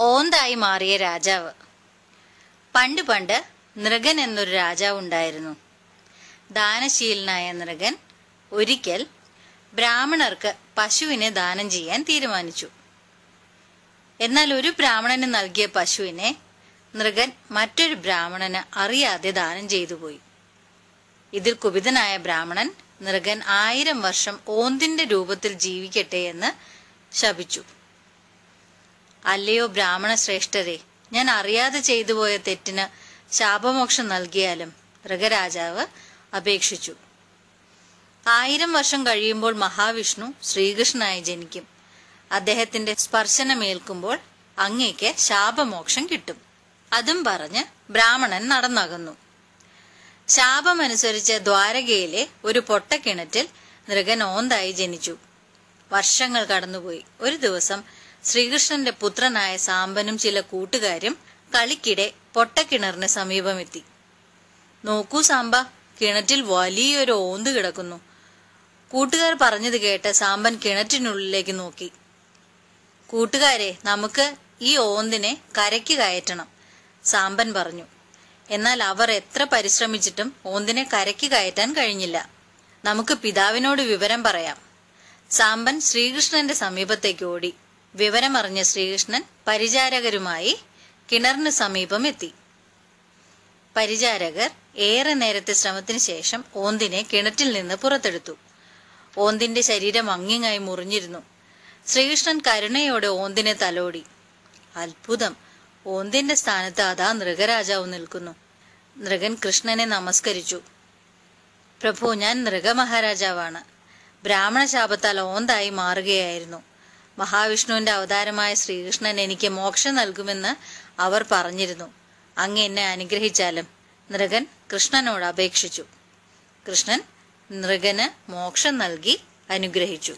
ഓന്തായി മാറിയ രാജാവ്. പണ്ട് പണ്ട് നൃഗൻ എന്നൊരു രാജാവ് ഉണ്ടായിരുന്നു. ദാനശീലനായ നൃഗൻ ഒരിക്കൽ ബ്രാഹ്മണർക്ക് പശുവിനെ ദാനം ചെയ്യാൻ തീരുമാനിച്ചു. എന്നാൽ ഒരു ബ്രാഹ്മണന് നൽകിയ പശുവിനെ നൃഗൻ മറ്റൊരു ബ്രാഹ്മണന് അറിയാതെ ദാനം ചെയ്തു പോയി. ഇതിൽ കുപിതനായ ബ്രാഹ്മണൻ നൃഗൻ ആയിരം വർഷം ഓന്തിന്റെ രൂപത്തിൽ ജീവിക്കട്ടെ എന്ന് ശപിച്ചു. അല്ലയോ ബ്രാഹ്മണ ശ്രേഷ്ഠരെ ഞാൻ അറിയാതെ ചെയ്തു പോയ തെറ്റിന് ശാപമോക്ഷം നൽകിയാലും മൃഗരാജാവ് അപേക്ഷിച്ചു. ആയിരം വർഷം കഴിയുമ്പോൾ മഹാവിഷ്ണു ശ്രീകൃഷ്ണനായി ജനിക്കും. അദ്ദേഹത്തിന്റെ സ്പർശനമേൽക്കുമ്പോൾ അങ്ങേക്ക് ശാപമോക്ഷം കിട്ടും. അതും പറഞ്ഞ് ബ്രാഹ്മണൻ നടന്നകന്നു. ശാപമനുസരിച്ച് ദ്വാരകയിലെ ഒരു പൊട്ടക്കിണറ്റിൽ നൃഗൻ ഓന്തായി ജനിച്ചു. വർഷങ്ങൾ കടന്നുപോയി. ഒരു ദിവസം ശ്രീകൃഷ്ണന്റെ പുത്രനായ സാമ്പനും ചില കൂട്ടുകാരും കളിക്കിടെ പൊട്ടക്കിണറിന് സമീപമെത്തി. നോക്കൂ സാമ്പ കിണറ്റിൽ വലിയൊരു ഓന്ത് കിടക്കുന്നു കൂട്ടുകാർ പറഞ്ഞത് കേട്ട് സാമ്പൻ കിണറ്റിനുള്ളിലേക്ക് നോക്കി. കൂട്ടുകാരെ നമുക്ക് ഈ ഓന്തിനെ കരയ്ക്ക് കയറ്റണം സാമ്പൻ പറഞ്ഞു. എന്നാൽ അവർ എത്ര പരിശ്രമിച്ചിട്ടും ഓന്തിനെ കരയ്ക്ക് കയറ്റാൻ കഴിഞ്ഞില്ല. നമുക്ക് പിതാവിനോട് വിവരം പറയാം. സാമ്പൻ ശ്രീകൃഷ്ണന്റെ സമീപത്തേക്ക് ഓടി. വിവരമറിഞ്ഞ ശ്രീകൃഷ്ണൻ പരിചാരകരുമായി കിണറിന് സമീപം എത്തി. പരിചാരകർ ഏറെ നേരത്തെ ശ്രമത്തിന് ശേഷം ഓന്തിനെ കിണറ്റിൽ നിന്ന് പുറത്തെടുത്തു. ഓന്തിന്റെ ശരീരം അങ്ങിങ്ങായി മുറിഞ്ഞിരുന്നു. ശ്രീകൃഷ്ണൻ കരുണയോടെ ഓന്തിനെ തലോടി. അത്ഭുതം. ഓന്തിന്റെ സ്ഥാനത്ത് അതാ നൃഗരാജാവ് നിൽക്കുന്നു. നൃഗൻ കൃഷ്ണനെ നമസ്കരിച്ചു. പ്രഭു ഞാൻ നൃഗമഹാരാജാവാണ് ബ്രാഹ്മണ ശാപത്താൽ ഓന്തായി മാറുകയായിരുന്നു. മഹാവിഷ്ണുവിന്റെ അവതാരമായ ശ്രീകൃഷ്ണൻ എനിക്ക് മോക്ഷം നൽകുമെന്ന് അവർ പറഞ്ഞിരുന്നു. അങ്ങ് എന്നെ അനുഗ്രഹിച്ചാലും നൃഗൻ കൃഷ്ണനോട് അപേക്ഷിച്ചു. കൃഷ്ണൻ നൃഗന് മോക്ഷം നൽകി അനുഗ്രഹിച്ചു.